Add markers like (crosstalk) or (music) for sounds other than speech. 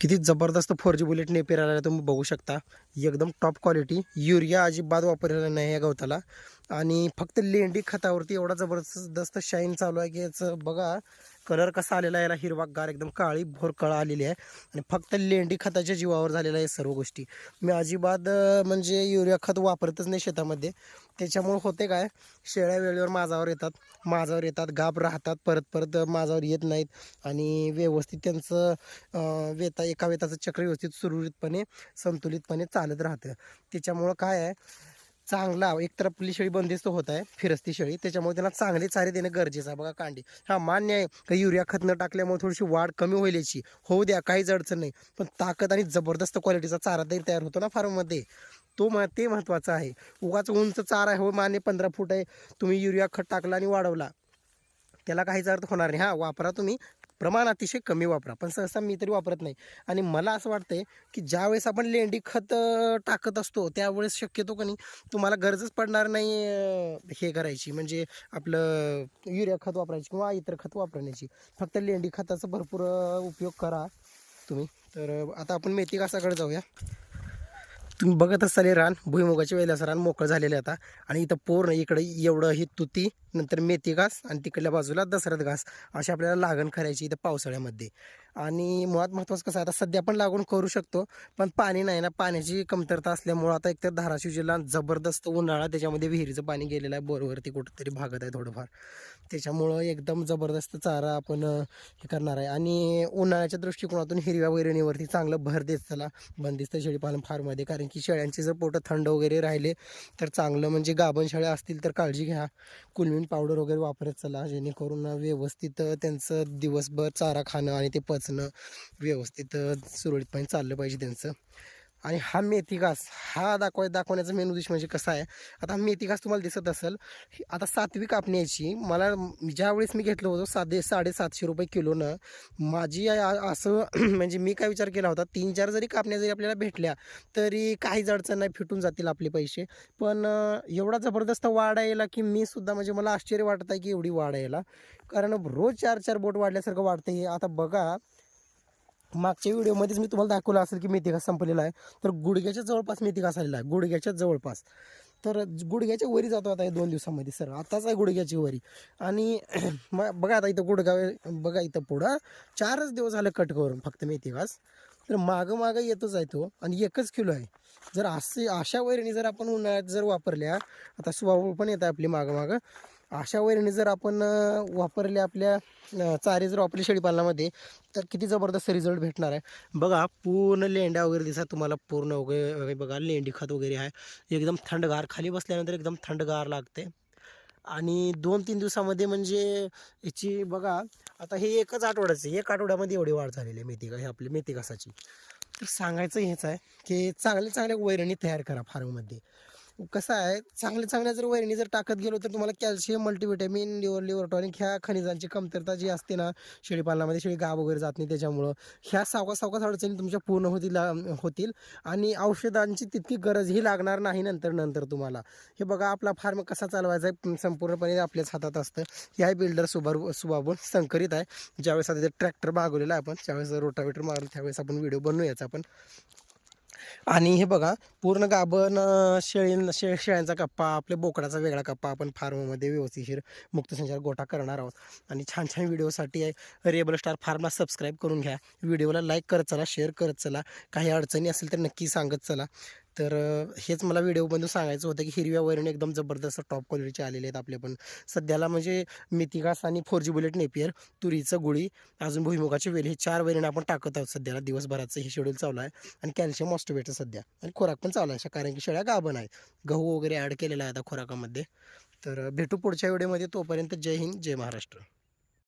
किती जबरदस्त four G bullet Napier आलेला तुम्ही बघू शकता. एकदम टॉप क्वालिटी युरिया अजिबात वापरलेला नाही या गवताला. आणि फक्त लेंडी खतावरती एवढा जबरदस्त शाईन चालू आहे की याचं बघा कलर कसा आलेला आहे याला हिरवागार एकदम काळी भोर कळा आलेली आहे. आणि फक्त लेंडी खताच्या जीवावर झालेल्या आहे सर्व गोष्टी. मी अजिबात म्हणजे युरिया खत वापरतच नाही शेतामध्ये. त्याच्यामुळे होते काय शेळ्या वेळेवर माझावर येतात माझावर येतात गाब राहतात परत परत माझावर येत नाहीत. आणि व्यवस्थित त्यांचं वेता एका वेताचं चक्र व्यवस्थित सुरळीतपणे संतुलितपणे चालत राहतं. त्याच्यामुळं काय आहे चांगला एकतर आपली शेळी बंदिस्त होत आहे फिरस्ती शेळी त्याच्यामुळे त्यांना चांगले चारे देणं गरजेचं आहे. बघा कांडी. हा मान्य आहे का युरिया खत न टाकल्यामुळे थोडीशी वाढ कमी होईल याची. होऊ द्या काहीच अडचण नाही. पण ताकद आणि जबरदस्त क्वालिटीचा चारा तरी तयार होतो ना फार्ममध्ये. तो म ते महत्त्वाचं आहे. उगाच उंच चारा आहे हो मान्य पंधरा फूट आहे. तुम्ही युरिया खत टाकला आणि वाढवला. त्याला काहीच अर्थ होणार नाही. हा वापरा तुम्ही. प्रमाण अतिशय कमी वापरा. पण सहसा मी तरी वापरत नाही. आणि मला असं वाटतंय की ज्यावेळेस आपण लेंडी खत टाकत असतो त्यावेळेस शक्यतो का नाही तुम्हाला गरजच पडणार नाही हे करायची. म्हणजे आपलं युरिया खत वापरायची किंवा इतर खत वापरण्याची. फक्त लेंडी खताचा भरपूर उपयोग करा तुम्ही. तर आता आपण मेथी कासाकडे जाऊया. तुम्ही बघत असाल रान भुईमुगाच्या वेळेला असं रान मोकळं झालेलं आता. आणि इथं पूर्ण इकडे एवढं ही तुती नंतर मेथी घास आणि तिकडल्या बाजूला दसरथ घास अशी आपल्याला लागण करायची इथं पावसाळ्यामध्ये. आणि मुळात महत्त्वाचं कसं आहे आता सध्या पण लागून करू शकतो पण पाणी नाही ना. पाण्याची कमतरता असल्यामुळं आता एकतर धाराशिव जिल्हा जबरदस्त उन्हाळा त्याच्यामध्ये विहिरीचं पाणी गेलेलं आहे बोरवरती कुठंतरी भागत आहे थोडंफार. त्याच्यामुळं एकदम जबरदस्त चारा आपण हे करणार आहे. आणि उन्हाळ्याच्या दृष्टिकोनातून हिरव्या वैरणीवरती चांगलं भर देत त्याला बंदिस्त शेळीपालन फार्ममध्ये कारण की शेळ्यांचे जर पोटं थंड वगैरे राहिले तर चांगलं म्हणजे गाभण शेळ्या असतील तर काळजी घ्या. कुलमीन पावडर वगैरे वापरत चला जेणेकरून व्यवस्थित त्यांचं दिवसभर चारा खाणं आणि ते पचणं व्यवस्थित सुरळीतपणे चाललं पाहिजे त्यांचं. आणि हा मेथी घास हा दाखवाय दाखवण्याचा मेन उद्देश म्हणजे कसा आहे? आता मेथी घास तुम्हाला दिसत असेल आता सातवी कापणी याची मला ज्यावेळेस मी घेतलं होतं साधे साडेसातशे रुपये किलोनं माझी असं (clears throat) म्हणजे मी काय विचार केला होता तीन चार जरी कापण्या जरी आपल्याला भेटल्या तरी काहीच अडचण नाही फिटून जातील आपले पैसे. पण एवढा जबरदस्त वाढ यायला की मी सुद्धा म्हणजे मला आश्चर्य वाटत आहे की एवढी वाढ यायला. कारण रोज चार चार बोट वाढल्यासारखं वाटतं आता बघा मागच्या व्हिडिओमध्येच मी तुम्हाला दाखवलं असेल की मेथी घास संपलेला आहे. तर गुडघ्याच्या जवळपास मेथी घास आलेला आहे. गुडघ्याच्या जवळपास. तर गुडघ्याच्या वरी जातो आता दोन दिवसामध्ये सर. आताच आहे गुडघ्याची वरी. आणि (clears throat) मग बघा आता इथं गुडघा बघा इथं पुढं. चारच दिवस झालं कट करून फक्त मेथी घास तर मागं मागं येतच आहे तो आणि एकच किलो आहे. जर असे अशा वैरणी जर आपण उन्हाळ्यात जर वापरल्या आता सुवावळ पण येत आहे आपली मागं मागं. अशा वैरणी जर आपण वापरले वापरल्या आपल्या चारे जर वापरली शेळीपालनामध्ये तर किती जबरदस्त रिझल्ट भेटणार आहे. बघा पूर्ण लेंड्या वगैरे दिसतात तुम्हाला पूर्ण वगैरे बघा लेंडी खत वगैरे आहे. एकदम थंडगार खाली बसल्यानंतर एकदम थंडगार लागते. आणि दोन तीन दिवसामध्ये म्हणजे याची बघा आता हे एकच आठवड्याचं एक आठवड्यामध्ये एवढी वाढ झालेली आहे मेथी हे आपली मेथी घासाची तर सांगायचं हेच आहे की चांगले चांगल्या वैरणी तयार करा फार्ममध्ये कसं आहे चांगल्या चांगल्या जर वैरणी जर टाकत गेलो तर तुम्हाला calcium multivitamin liver liver tonic ह्या खनिजांची कमतरता जी असते ना शेळीपालनामध्ये शेळी गाव वगैरे जात नाही त्याच्यामुळं ह्या सावकाश सावकाश अडचणी तुमच्या पूर्ण होतील होतील. आणि औषधांची तितकी गरजही लागणार नाही नंतर नंतर तुम्हाला. हे बघा आपला फार्म कसा चालवायचा आहे संपूर्णपणे आपल्याच हातात असतं. ह्या बिल्डर सुभार सुभाबून संकरित आहे. ज्यावेळेस आता ट्रॅक्टर मागवलेला आहे आपण ज्यावेळेस रोटावेटर मारून त्यावेळेस आपण व्हिडिओ बनवूयाचा आपण. आणि हे बघा पूर्ण गाभण शेळी शे शेळ्यांचा कप्पा आपल्या बोकडाचा वेगळा कप्पा आपण फार्ममध्ये व्यवस्थिशीर मुक्तसंचार गोठा करणार आहोत. आणि छान छान व्हिडिओसाठी रेबल स्टार फार्मला सबस्क्राईब करून घ्या. व्हिडिओला लाईक करत चला शेअर करत चला. काही अडचणी असेल तर नक्की सांगत चला. तर हेच मला व्हिडिओमधून सांगायचं होतं की हिरव्या वैरण एकदम जबरदस्त टॉप क्वालिटीचे आलेले आहेत आपले पण. सध्याला म्हणजे मितिगास आणि फोर जी बुलेट नेपियर तुरीचं गुळी अजून भुईमुगाची वेल हे चार वैरण आपण टाकत आहोत सध्याला. दिवसभराचं हे शेड्यूल चालू आहे आणि कॅल्शियम ऑस्टोबेटर सध्या. आणि खोराक पण चालू आहे कारण की शेळ्या गाभण आहेत. गहू वगैरे ॲड केलेला आहे आता खोराकामध्ये. तर भेटू पुढच्या व्हिडिओमध्ये तोपर्यंत जय हिंद जय महाराष्ट्र.